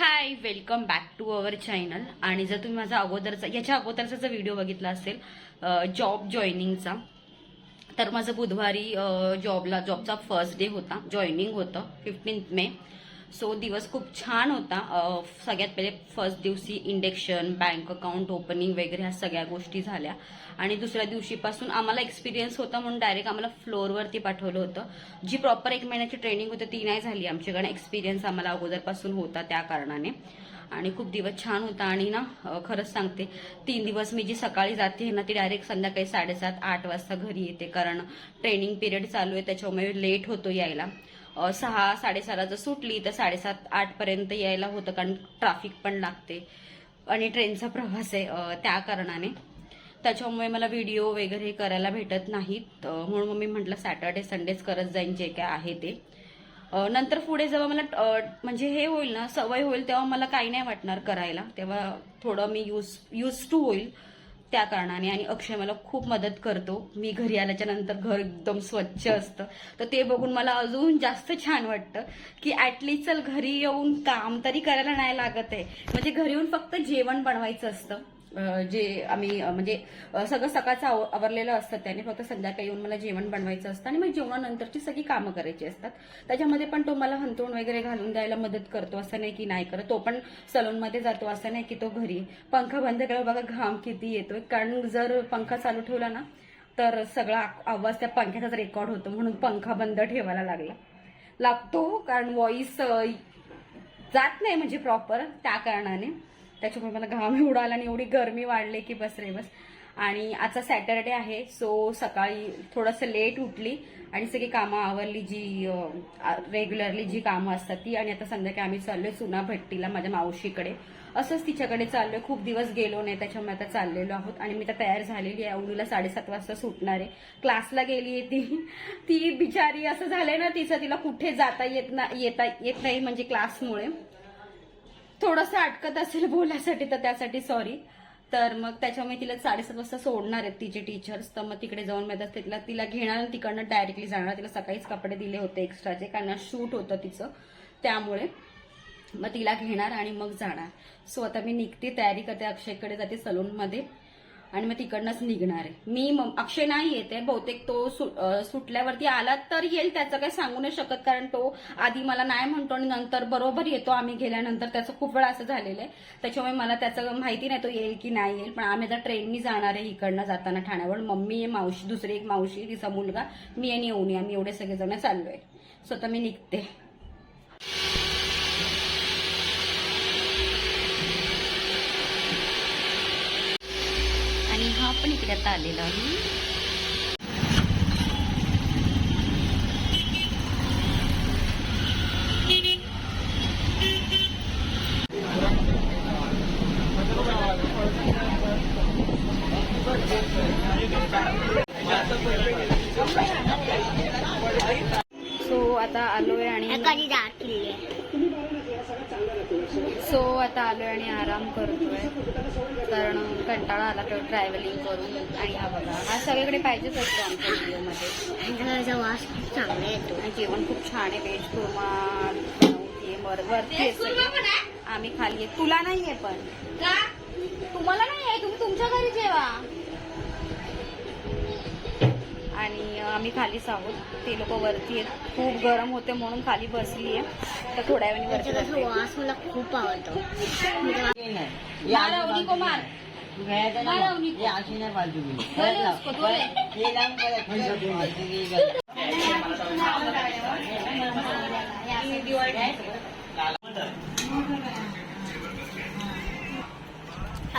Hi welcome back to our channel आणि जर तुम्ही माझा अगोदरचा याच्या अगोदरचा जर व्हिडिओ बघितला असेल जॉब जॉईनिंगचा तर माझं बुधवारी जॉबला जॉबचा फर्स्ट डे होता जॉईनिंग होतं फिफ्टीन्थ मे. सो दिवस खूप छान होता. सगळ्यात पहिले फर्स्ट दिवशी इंडेक्शन बँक अकाउंट ओपनिंग वगैरे ह्या सगळ्या गोष्टी झाल्या. आणि दुसऱ्या दिवशीपासून आम्हाला एक्सपिरियन्स होता म्हणून डायरेक्ट आम्हाला फ्लोअरवरती पाठवलं होतं. जी प्रॉपर एक महिन्याची ट्रेनिंग होती ती नाही झाली आमच्याकडे. एक्सपिरियन्स आम्हाला अगोदरपासून होता त्या कारणाने. आणि खूप दिवस छान होता. आणि ना खरंच सांगते तीन दिवस मी जी सकाळी जाते ना ती डायरेक्ट संध्याकाळी साडेसात आठ वाजता घरी येते. कारण ट्रेनिंग पिरियड चालू आहे त्याच्यामुळे लेट होतो यायला. सहा साडेसहाला जर सुटली तर साडेसात आठ पर्यंत यायला होतं कारण ट्राफिक पण लागते. आणि ट्रेनचा प्रवास आहे त्या कारणाने. त्याच्यामुळे मला व्हिडिओ वगैरे करायला भेटत नाहीत. म्हणून मग मी म्हटलं सॅटर्डे संडेच करत जाईन जे काय आहे ते. नंतर पुढे जेव्हा मला म्हणजे हे होईल ना सवय होईल तेव्हा मला काही नाही वाटणार करायला. तेव्हा थोडं मी यूज यूज टू होईल. त्या कारणाने आणि अक्षय मला खूप मदत करतो. मी घरी आल्याच्यानंतर घर एकदम स्वच्छ असतं. तर ते बघून मला अजून जास्त छान वाटतं की ॲटलीस्ट चल घरी येऊन काम तरी करायला नाही लागत आहे. म्हणजे घरी येऊन फक्त जेवण बनवायचं असतं. जे आम्ही म्हणजे सगळं सकाळचं आव- आवरलेलं असतं त्याने फक्त संध्याकाळी येऊन मला जेवण बनवायचं असतं आणि मग जेवणानंतरची सगळी कामं करायची असतात. त्याच्यामध्ये पण तो मला हंतरून वगैरे घालून द्यायला मदत करतो असं नाही की नाही करत. तो पण सलूनमध्ये जातो असं नाही की तो घरी. पंखा बंद केला बघा घाम किती येतोय. कारण जर पंखा चालू ठेवला ना तर सगळा आवाज त्या पंख्याचाच रेकॉर्ड होतो. म्हणून पंखा बंद ठेवायला लागला. लागतो कारण व्हॉइस जात नाही म्हणजे प्रॉपर त्या कारणाने. त्याच्यामुळे मला घाम एवढा आला आणि एवढी गरमी वाढली की बस रे बस. आणि आजचा सॅटरडे आहे सो सकाळी थोडंसं लेट उठली आणि सगळी कामं आवरली जी रेग्युलरली जी कामं असतात ती. आणि आता संध्याकाळी आम्ही चाललोय सुना भट्टीला माझ्या मावशीकडे. असंच तिच्याकडे चाललोय. खूप दिवस गेलो नाही त्याच्यामुळे आता चाललेलो आहोत. आणि मी तर तयार झालेली आहे. अवनीला साडेसात वाजता सुटणार आहे. क्लासला गेली आहे ती. ती बिचारी असं झालंय ना तिचं तिला कुठे जाता येत ना येता येत नाही म्हणजे क्लासमुळे. थोडंसं अटकत असेल बोलायसाठी तर त्यासाठी सॉरी तर मग त्याच्यामुळे तिला साडेसात वाजता सोडणार आहेत तिचे टीचर्स तर मग तिकडे जाऊन मी असते तिला तिला घेणार तिकडनं डायरेक्टली जाणार. तिला सकाळीच कपडे दिले होते एक्स्ट्राचे कारण शूट होतं तिचं. त्यामुळे मग तिला घेणार आणि मग जाणार. सो आता मी निघते तयारी करते अक्षयकडे जाते सलूनमध्ये आणि मग तिकडनंच निघणार आहे. मी अक्षय नाही येते बहुतेक तो सुटल्यावरती आला तर येईल त्याचं काही सांगू नाही शकत कारण तो आधी मला नाही म्हणतो आणि नंतर बरोबर येतो आम्ही गेल्यानंतर त्याचं खूप वेळा असं झालेलं आहे. त्याच्यामुळे मला त्याचं माहिती नाही तो येईल की नाही येईल पण आम्ही आता ट्रेननी जाणार आहे इकडनं जाताना ठाण्यावर मम्मी आहे मावशी दुसरी एक मावशी तिचा मुलगा. मी आणि येऊन आम्ही एवढे सगळेजण चाललोय. स्वतः मी निघते. पण इकडे आता आलेलो आहे. सो आता आलोय आणि आराम करतोय. कारण कंटाळा आला तर ट्रॅव्हलिंग करून आणि हा बघा हा सगळीकडे पाहिजेच असतो आमच्या व्हिडिओमध्ये. वास खूप चांगला येतो. आणि जेवण खूप छान आहे व्हेज कुर्मा हे वर- वरती आहे. आम्ही खाली आहे. तुला नाहीये पण. तुम्हाला नाही आहे तुम्ही तुमच्या घरी जेवा. आणि आम्ही खालीच आहोत ते लोक वरती आहेत. खूप गरम होते म्हणून खाली बसली आहे तर थोड्या वेळाने वरती. वास मला खूप आवडतो. मार अवनी को मार. मार अवनी को. बोले उसको, बोले.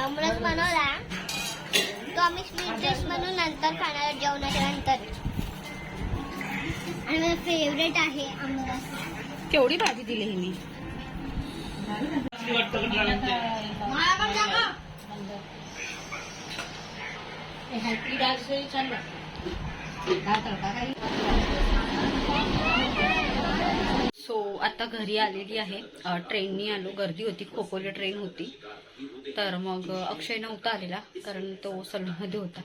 आमरस बनवला तो आम्ही स्वीट डिश म्हणून नंतर खाणार जेवणाच्या नंतर. आणि माझा फेवरेट आहे आमरस केवढी भाजी दिली ही मी सो आता घरी आलेली आहे. ट्रेननी आलो. गर्दी होती. खोपोली ट्रेन होती. तर मग अक्षय नव्हता आलेला कारण तो सलूनमध्ये होता.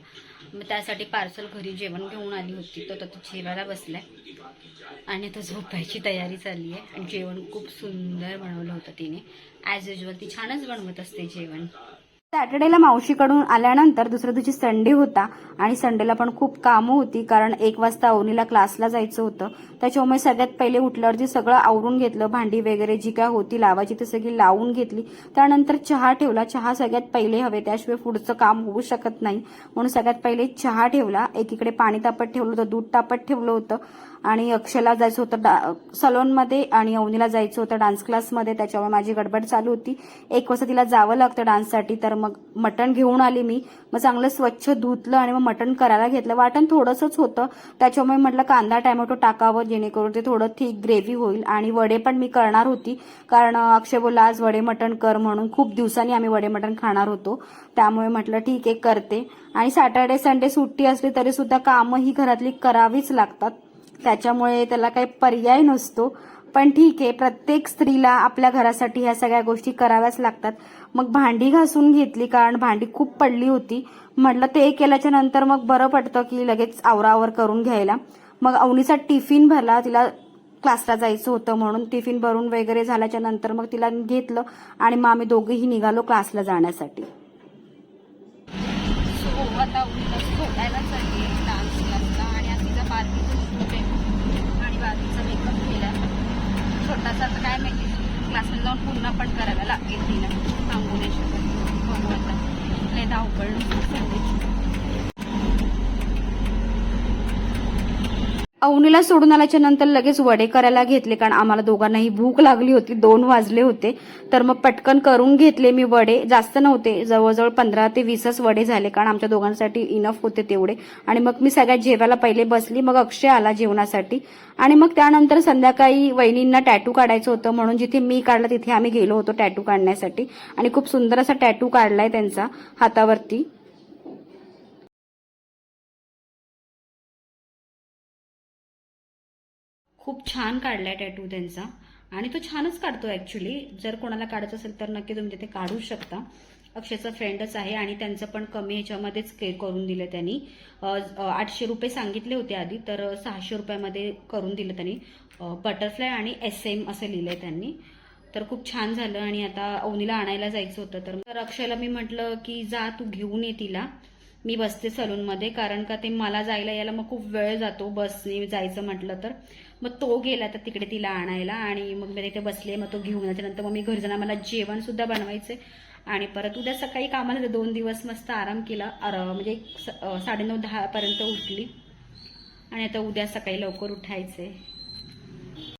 मग त्यासाठी पार्सल घरी जेवण घेऊन आली होती. तर तो जेवायला बसलाय. आणि तो झोपायची तयारी चालली आहे. आणि जेवण खूप सुंदर बनवलं होतं तिने. ॲज युजल ती छानच बनवत असते जेवण. सॅटर्डेला मावशीकडून आल्यानंतर दुसऱ्या दिवशी संडे होता. आणि संडेला पण खूप कामं होती कारण एक वाजता अवनीला क्लासला जायचं होतं. त्याच्यामुळे सगळ्यात पहिले उठल्यावरती सगळं आवरून घेतलं भांडी वगैरे जी काय होती लावायची ती सगळी लावून घेतली. त्यानंतर चहा ठेवला. चहा सगळ्यात पहिले हवे त्याशिवाय पुढचं काम होऊ शकत नाही. म्हणून सगळ्यात पहिले चहा ठेवला. एकीकडे पाणी तापत ठेवलं होतं दूध तापत ठेवलं होतं. आणि अक्षयला जायचं होतं डा सलोनमध्ये आणि अवनीला जायचं होतं डान्स क्लासमध्ये. त्याच्यामुळे माझी गडबड चालू होती. एक वाजता तिला जावं लागतं डान्ससाठी. तर मग मटण घेऊन आली मी. मग चांगलं स्वच्छ धुतलं आणि मग मटण करायला घेतलं. वाटण थोडंसंच होतं. त्याच्यामुळे म्हटलं कांदा टॅमॅटो टाकावं. जेणेकरून ते थोडं थिक ग्रेव्ही होईल. आणि वडे पण मी करणार होती. कारण अक्षय बोलला आज वडे मटण कर म्हणून खूप दिवसांनी आम्ही वडे मटण खाणार होतो. त्यामुळे म्हटलं ठीक आहे करते. आणि सॅटर्डे संडे सुट्टी असली तरी सुद्धा कामं ही घरातली करावीच लागतात. त्याच्यामुळे त्याला काही पर्याय नसतो. पण ठीक आहे प्रत्येक स्त्रीला आपल्या घरासाठी ह्या सगळ्या गोष्टी कराव्याच लागतात. मग भांडी घासून घेतली कारण भांडी खूप पडली होती. म्हटलं ते केल्याच्यानंतर मग बरं पडतं की लगेच आवरावर करून घ्यायला. मग अवनीचा टिफिन भरला तिला क्लासला जायचं होतं म्हणून टिफिन भरून वगैरे झाल्याच्यानंतर मग तिला घेतलं आणि मग आम्ही दोघेही निघालो क्लासला जाण्यासाठी. सो आता डान्स क्लासला आणि आणि मेकअप केला छोटासा आता काय माहिती क्लासला जाऊन पुन्हा पण करायला लागेल तिला. सांगू नाही शकत. धावपळ संडेची. अवनीला सोडून आल्याच्यानंतर लगेच वडे करायला घेतले कारण आम्हाला दोघांनाही भूक लागली होती दोन वाजले होते. तर मग पटकन करून घेतले मी वडे. जास्त नव्हते जवळजवळ पंधरा ते वीसच वडे झाले कारण आमच्या दोघांसाठी इनफ होते तेवढे. आणि मग मी सगळ्यात जेवायला पहिले बसली मग अक्षय आला जेवणासाठी. आणि मग त्यानंतर संध्याकाळी वहिनींना टॅटू काढायचं होतं म्हणून जिथे मी काढला तिथे आम्ही गेलो होतो टॅटू काढण्यासाठी. आणि खूप सुंदर असा टॅटू काढलाय त्यांचा हातावरती. खूप छान काढलाय टॅटू त्यांचा. आणि तो छानच काढतो ऍक्च्युली जर कोणाला काढायचं असेल तर नक्की तुम्ही तिथे काढू शकता. अक्षयचा फ्रेंडच आहे आणि त्यांचं पण कमी ह्याच्यामध्येच के करून दिलं त्यांनी. आठशे रुपये सांगितले होते आधी तर सहाशे रुपयामध्ये करून दिलं त्यांनी. बटरफ्लाय आणि एस एम असं लिहिलंय त्यांनी. तर खूप छान झालं आणि आता अवनीला आणायला जायचं होतं. तर तर अक्षयला मी म्हटलं की जा तू घेऊन ये तिला. मी बसते सलूनमध्ये कारण का ते मला जायला यायला मग खूप वेळ जातो बसने जायचं म्हटलं तर. मग तो गेला तर तिकडे तिला आणायला आणि मग मी तिथे बसले मग तो घेऊन याच्यानंतर मग मी घरी जाणार मला जेवणसुद्धा बनवायचं. आणि परत उद्या सकाळी कामाला दोन दिवस मस्त आराम केला. म्हणजे एक स- साडेनऊ दहापर्यंत उठली. आणि आता उद्या सकाळी लवकर उठायचं आहे